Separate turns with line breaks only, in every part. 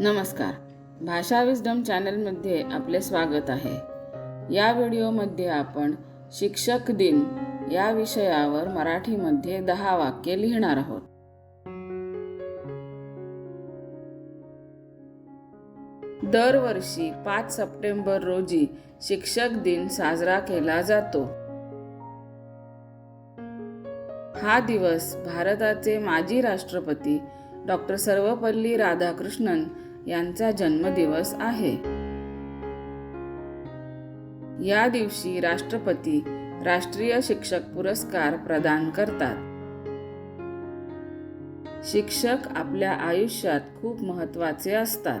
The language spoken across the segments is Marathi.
नमस्कार. भाषा विजडम चॅनलमध्ये आपले स्वागत आहे. या व्हिडिओमध्ये आपण शिक्षक दिन या विषयावर मराठीमध्ये दहा वाक्य लिहिणार आहोत. दरवर्षी पाच सप्टेंबर रोजी शिक्षक दिन साजरा केला जातो. हा दिवस भारताचे माजी राष्ट्रपती डॉक्टर सर्वपल्ली राधाकृष्णन यांचा जन्मदिवस आहे. या दिवशी राष्ट्रपती राष्ट्रीय शिक्षक पुरस्कार प्रदान करतात. शिक्षक आपल्या आयुष्यात खूप महत्त्वाचे असतात.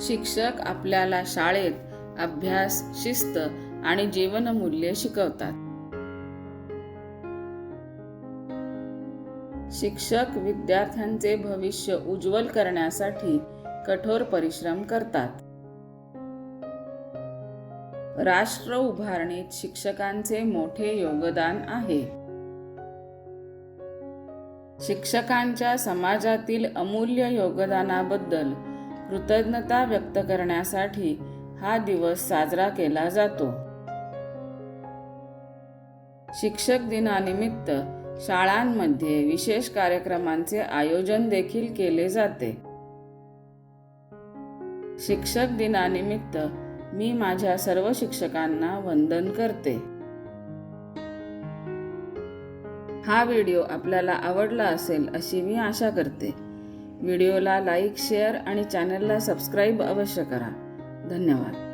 शिक्षक आपल्याला शाळेत अभ्यास शिस्त आणि जीवनमूल्य शिकवतात. शिक्षक विद्यार्थ्यांचे भविष्य उज्ज्वल करण्यासाठी कठोर परिश्रम करतात. राष्ट्र उभारणीत शिक्षकांचे मोठे योगदान आहे. शिक्षकांच्या समाजातील अमूल्य योगदानाबद्दल कृतज्ञता व्यक्त करण्यासाठी हा दिवस साजरा केला जातो. शिक्षक दिनानिमित्त शाळांमध्ये विशेष कार्यक्रमांचे आयोजन देखील केले जाते. शिक्षक दिनानिमित्त मी माझ्या सर्व शिक्षकांना वंदन करते. हा व्हिडिओ आपल्याला आवडला असेल अशी मी आशा करते. व्हिडिओला लाईक शेअर आणि चॅनलला सबस्क्राईब अवश्य करा. धन्यवाद.